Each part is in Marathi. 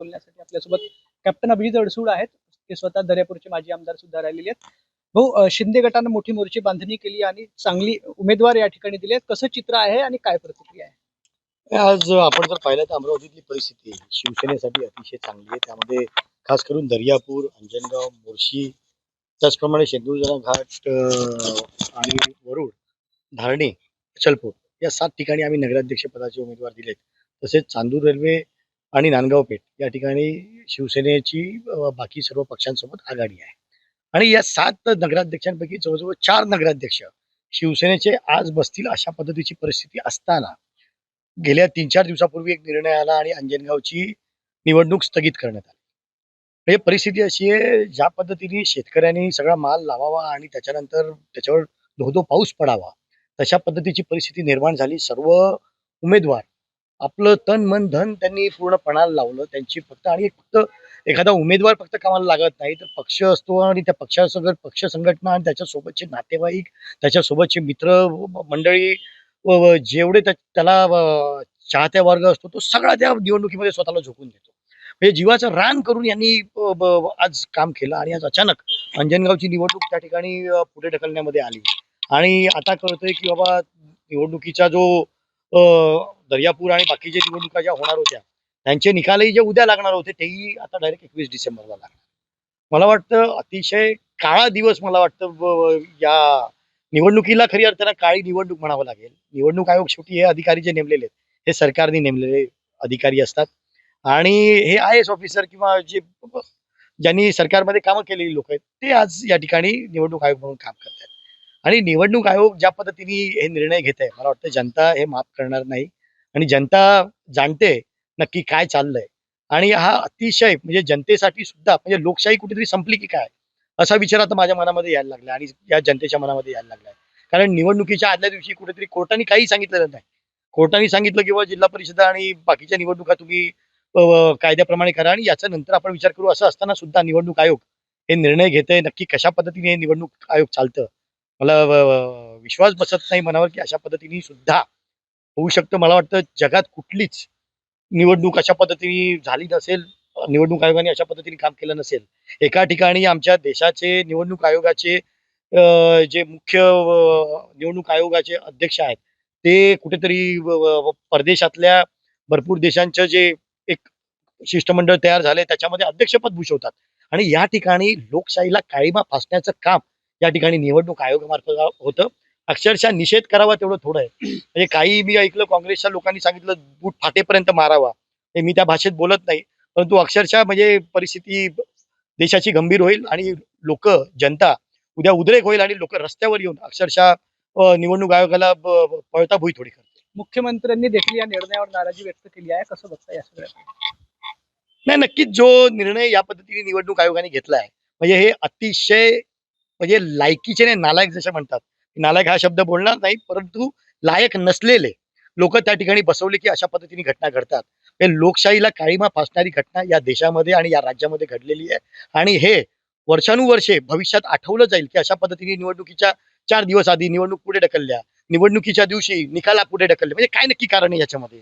बोलण्यासाठी आपल्यासोबत कॅप्टन अभिजित अडसूळ आहेत. ते स्वतः दर्यापूरचे माजी आमदार सुद्धा राहिलेले आहेत. भाऊ शिंदे गटानं मोठी मोर्ची बांधणी केली आणि चांगली उमेदवार या ठिकाणी दिले कसं चित्र आहे आणि काय प्रतिक्रिया आहे? आज आपण जर पाहिलं तर अमरावतीतली परिस्थिती शिवसेनेसाठी अतिशय चांगली आहे. त्यामध्ये खास करून दर्यापूर अंजनगाव मोर्शी त्याचप्रमाणे शेंदूरजरा घाट आणि वरुड धारणे अचलपूर या सात ठिकाणी आम्ही नगराध्यक्ष पदाचे उमेदवार दिलेत. तसेच चांदूर रेल्वे आणि नांदगाव पेठ या ठिकाणी शिवसेनेची बाकी सर्व पक्षांसोबत आघाडी आहे. आणि या सात नगराध्यक्षांपैकी जवळजवळ चार नगराध्यक्ष शिवसेनेचे आज बसतील अशा पद्धतीची परिस्थिती असताना गेल्या तीन चार दिवसापूर्वी एक निर्णय आला आणि अंजनगावची निवडणूक स्थगित करण्यात आली. म्हणजे परिस्थिती अशी आहे ज्या पद्धतीने शेतकऱ्यांनी सगळा माल लावावा आणि त्याच्यानंतर त्याच्यावर धो धो पाऊस पडावा तशा पद्धतीची परिस्थिती निर्माण झाली. सर्व उमेदवार आपलं तन मन धन त्यांनी पूर्णपणाला लावलं. त्यांची फक्त आणि फक्त एखादा उमेदवार फक्त कामाला लागत नाही तर पक्ष असतो आणि त्या पक्षासोबत पक्ष संघटना आणि त्याच्यासोबतचे नातेवाईक त्याच्यासोबतचे मित्र मंडळी व जेवढे त्या- त्याला चाहत्या वर्ग असतो तो सगळा त्या निवडणुकीमध्ये स्वतःला झोकून देतो. म्हणजे जीवाचं रान करून यांनी आज काम केलं आणि आज अचानक अंजनगावची निवडणूक त्या ठिकाणी पुढे ढकलण्यामध्ये आली. आणि आता कळतंय की बाबा निवडणुकीचा जो दर्यापूर आणि बाकीच्या निवडणुका ज्या होणार होत्या त्यांचे निकालही जे उद्या लागणार होते तेही आता डायरेक्ट एकवीस डिसेंबरला लागणार. मला वाटतं अतिशय काळा दिवस मला वाटतं या निवडणुकीला खरी अर्थानं काळी निवडणूक म्हणावं लागेल. निवडणूक आयोग शेवटी हे अधिकारी जे नेमलेले आहेत हे सरकारने नेमलेले अधिकारी असतात. आणि हे आय एस ऑफिसर किंवा जे ज्यांनी सरकारमध्ये कामं केलेली लोक आहेत ते आज या ठिकाणी निवडणूक आयोग म्हणून काम करतात आणि निवडणूक आयोग ज्या पद्धतीने हे निर्णय घेत आहे मला वाटतं जनता हे माफ करणार नाही. आणि जनता जाणते नक्की काय चाललंय. आणि हा अतिशय म्हणजे जनतेसाठी सुद्धा म्हणजे लोकशाही कुठेतरी संपली की काय? असा विचार आता माझ्या मनामध्ये यायला लागला आणि या जनतेच्या मनामध्ये यायला लागलाय. कारण निवडणुकीच्या आदल्या दिवशी कुठेतरी कोर्टाने काही सांगितलेलं नाही. कोर्टाने सांगितलं किंवा जिल्हा परिषद आणि बाकीच्या निवडणुका तुम्ही कायद्याप्रमाणे करा आणि याचा नंतर आपण विचार करू. असं असताना सुद्धा निवडणूक आयोग हे निर्णय घेते नक्की कशा पद्धतीने हे निवडणूक आयोग चालतं. मला विश्वास बसत नाही मनावर की अशा पद्धतीने सुद्धा होऊ शकतं. मला वाटतं जगात कुठलीच निवडणूक अशा पद्धतीने झाली नसेल निवडणूक आयोगाने अशा पद्धतीने काम केलं नसेल. एका ठिकाणी आमच्या देशाचे निवडणूक आयोगाचे जे मुख्य निवडणूक आयोगाचे अध्यक्ष आहेत ते कुठेतरी परदेशातल्या भरपूर देशांचं जे एक शिष्टमंडळ तयार झाले त्याच्यामध्ये अध्यक्षपद भूषवतात. आणि या ठिकाणी लोकशाहीला काळीमा फासण्याचं काम या ठिकाणी निवडणूक आयोगामार्फत होतं. अक्षरशः निषेध करावा तेवढं थोडं आहे. म्हणजे काही मी ऐकलं काँग्रेसच्या लोकांनी सांगितलं बूट फाटेपर्यंत मारावा. हे मी त्या भाषेत बोलत नाही. परंतु अक्षरशः म्हणजे परिस्थिती देशाची गंभीर होईल आणि लोक जनता उद्या उद्रेक होईल आणि लोक रस्त्यावर येऊन अक्षरशः निवडणूक आयोगाला पळता भुई थोडी करतील. मुख्यमंत्र्यांनी देखील या निर्णयावर नाराजी व्यक्त केली आहे. कसं बघता या सगळ्या नाही नक्कीच जो निर्णय या पद्धतीने निवडणूक आयोगाने घेतला आहे म्हणजे हे अतिशय म्हणजे लायकीचे नाही नालायक जसे म्हणतात. नालायक हा शब्द बोलणार नाही परंतु लायक नसलेले लोक त्या ठिकाणी बसवले की अशा पद्धतीने घटना घडतात. हे लोकशाहीला काळीमा फासणारी घटना या देशामध्ये आणि या राज्यामध्ये घडलेली आहे. आणि हे वर्षानुवर्षे भविष्यात आठवलं जाईल की अशा पद्धतीने निवडणुकीच्या चार दिवस आधी निवडणूक पुढे ढकलल्या. निवडणुकीच्या दिवशी निकाला पुढे ढकलले म्हणजे काय नक्की कारण आहे याच्यामध्ये?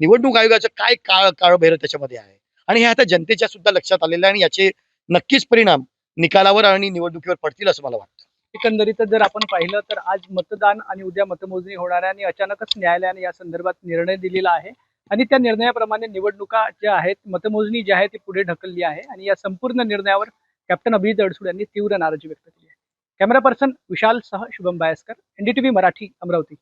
निवडणूक आयोगाचं काय काळ काळभैर त्याच्यामध्ये आहे? आणि हे आता जनतेच्या सुद्धा लक्षात आलेलं आहे आणि याचे नक्कीच परिणाम निकालावर आणि निवडणुकीवर पडतील असं मला वाटतं. एकंदरीतच जर आपण पाहिलं तर आज मतदान आणि उद्या मतमोजणी होणार आहे आणि अचानकच न्यायालयाने या संदर्भात निर्णय दिलेला आहे. आणि त्या निर्णयाप्रमाणे निवडणुका ज्या आहेत मतमोजणी जी आहे ती पुढे ढकलली आहे आणि या संपूर्ण निर्णयावर कॅप्टन अभिजित अडसूड यांनी तीव्र नाराजी व्यक्त केली आहे. कॅमेरा पर्सन विशाल सह शुभम बायस्कर एनडीटीव्ही मराठी अमरावती.